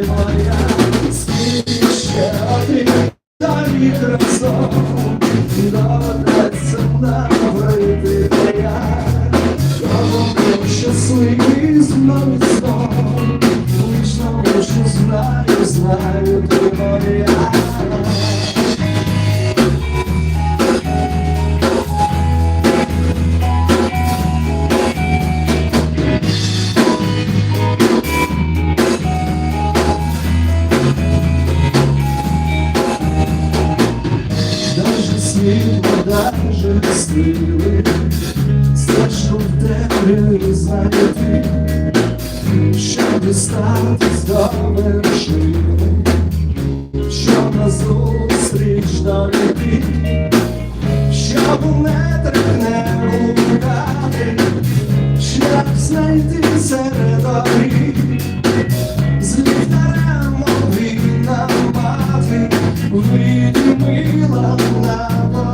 моя, скільки ще один далі красок. майже стріли, Зайшов тебе і ти, щоб дістатись до вершини, щоб назустріч доріти, щоб у метрах не лукати, щоб знайти серед доріг. Видимый лавна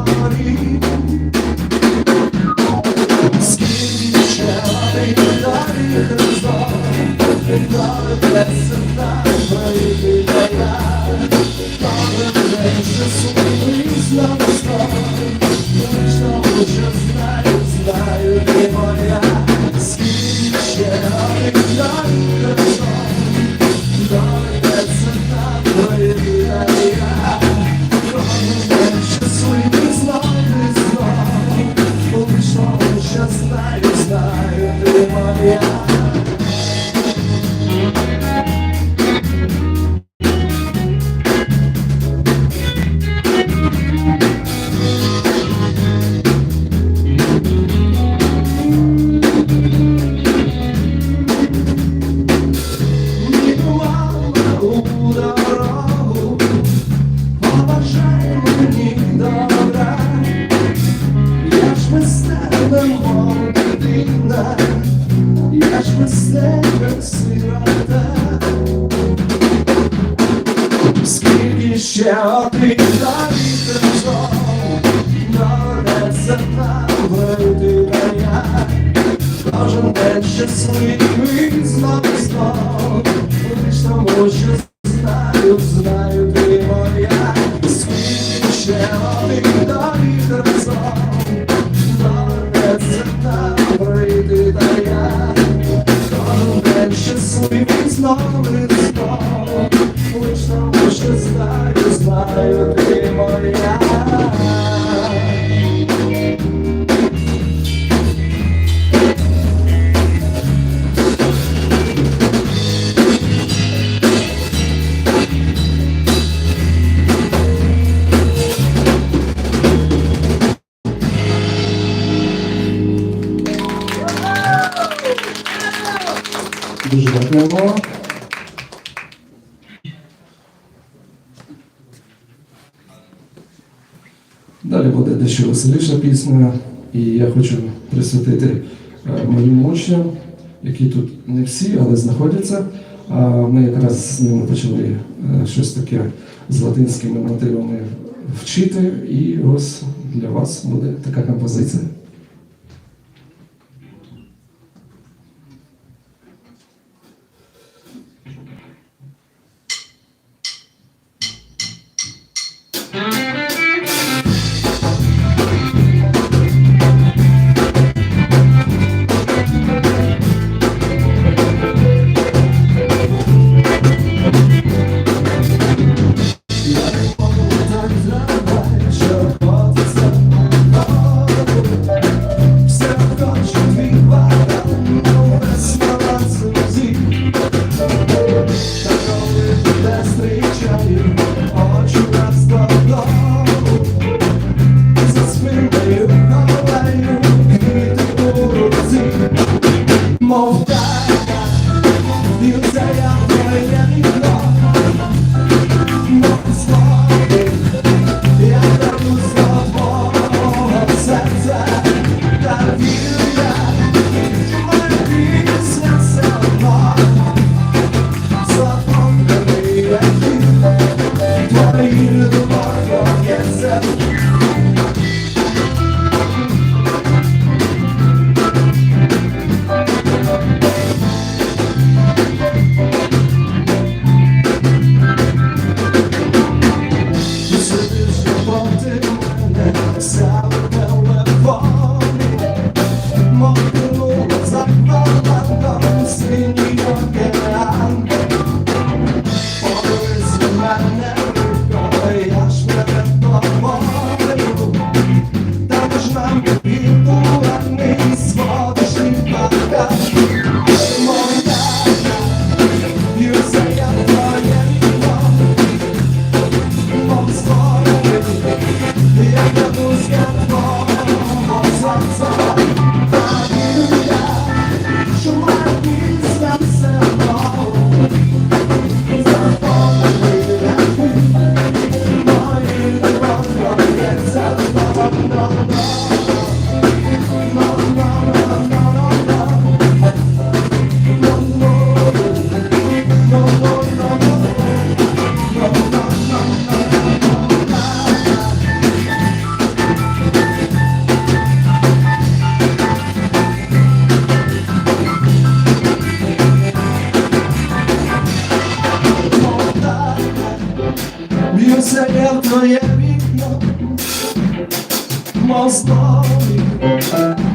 Дякуємо. Далі буде дещо веселіша пісня, і я хочу присвятити е, моїм учням, які тут не всі, але знаходяться. Ми якраз з ними почали е, щось таке з латинськими мотивами вчити, і ось для вас буде така композиція.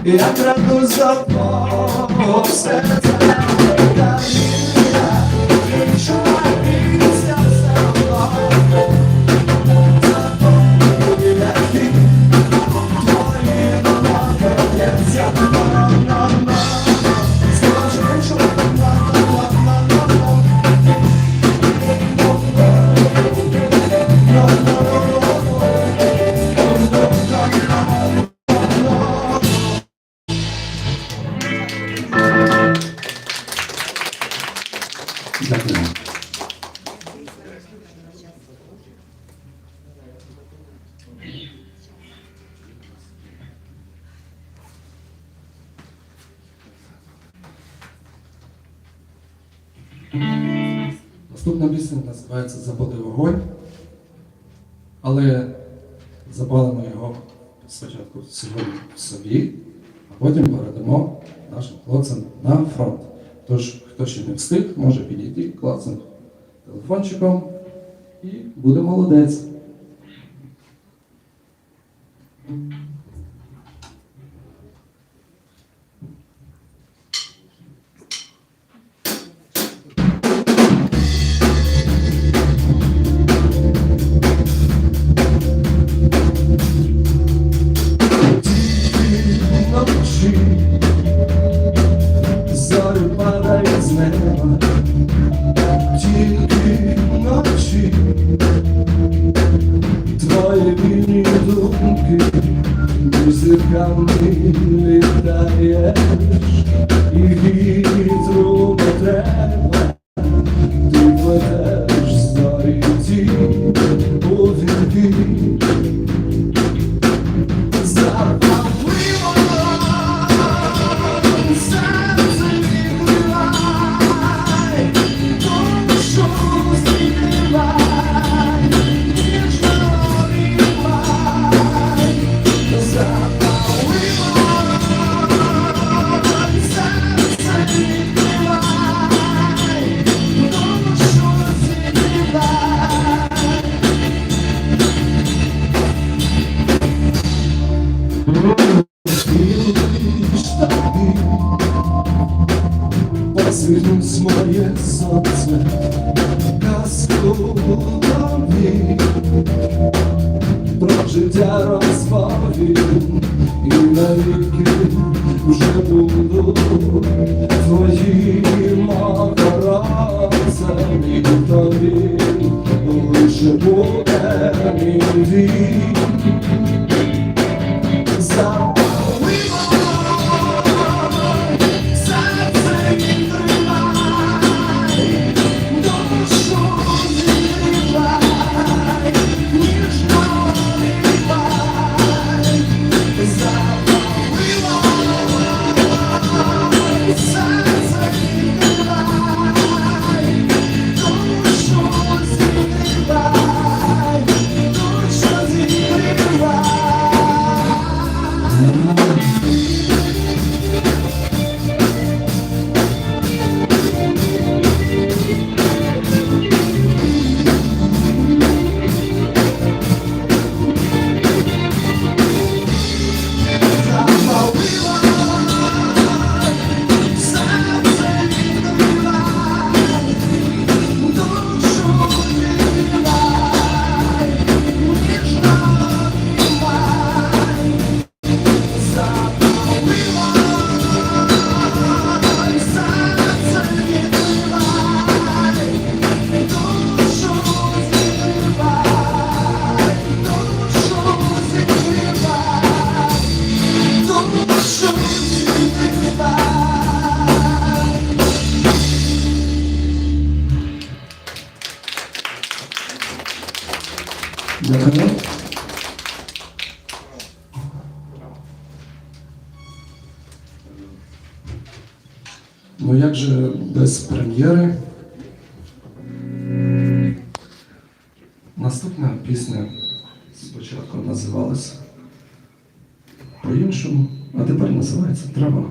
Я крадусь до твого Наступна пісня називається Забуди вогонь, але запалимо його спочатку сьогодні собі, а потім передамо нашим хлопцям на фронт. Тож, хто ще не встиг, може підійти, клацнути телефончиком і буде молодець. І твоїм охоронцем, і тобі лише буде мій вік. Дякую. Ну як же без прем'єри? Наступна пісня спочатку називалася по-іншому, а тепер називається Трава.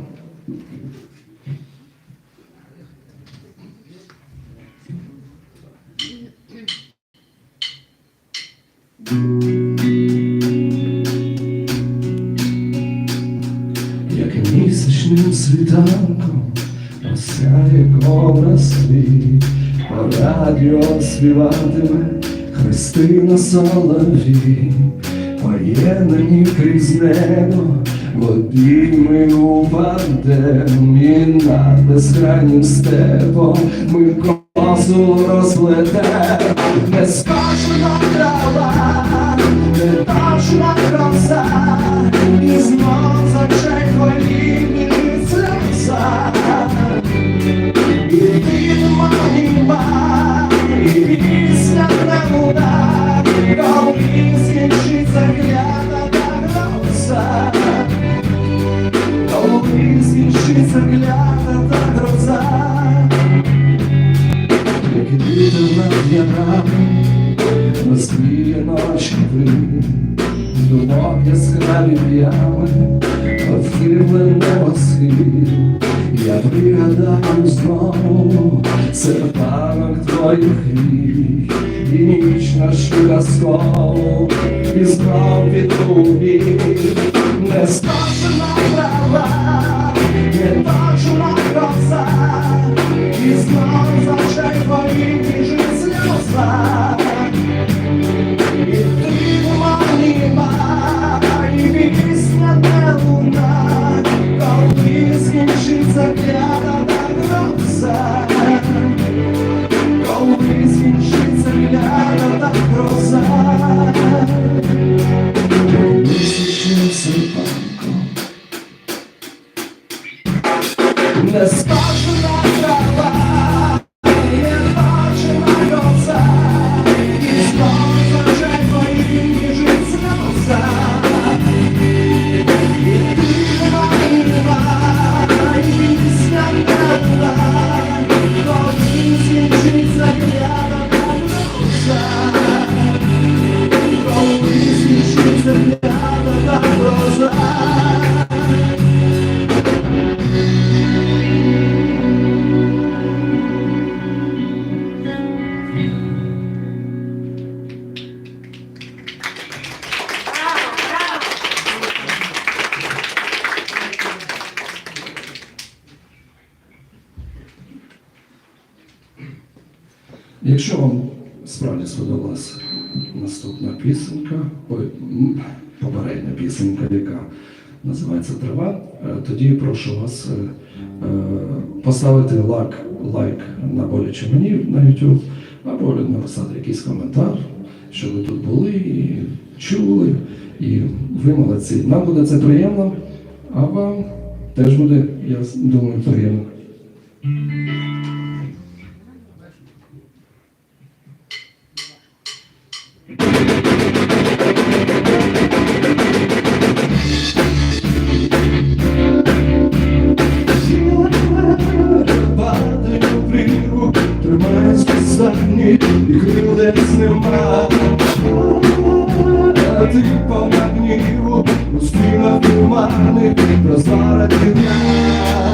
Як місячним світанком осяє образ твій, по радіо співатиме Христина Соловій, поєднані крізь небо, в обійми упадем і над безкрайнім степом ми косу не нескошена трава, неточна краса, і знов ярами, розквіє ночі плин, Думок яскраві п'ями, Отхилене схил, я пригадаю знову серпанок твоїх вій, і ніч нашу казкову, і знов піду бій. не скошена трава, love. Якщо вам справді сподобалася наступна пісенька, ой, попередня пісенька, яка називається Трава, е, тоді прошу вас е, е, поставити лайк, лайк на боляче мені на YouTube, або написати якийсь коментар, що ви тут були і чули, і ви молодці. Нам буде це приємно, а вам теж буде, я думаю, приємно. А понад по магніву, у стінах тумани, розмара дня.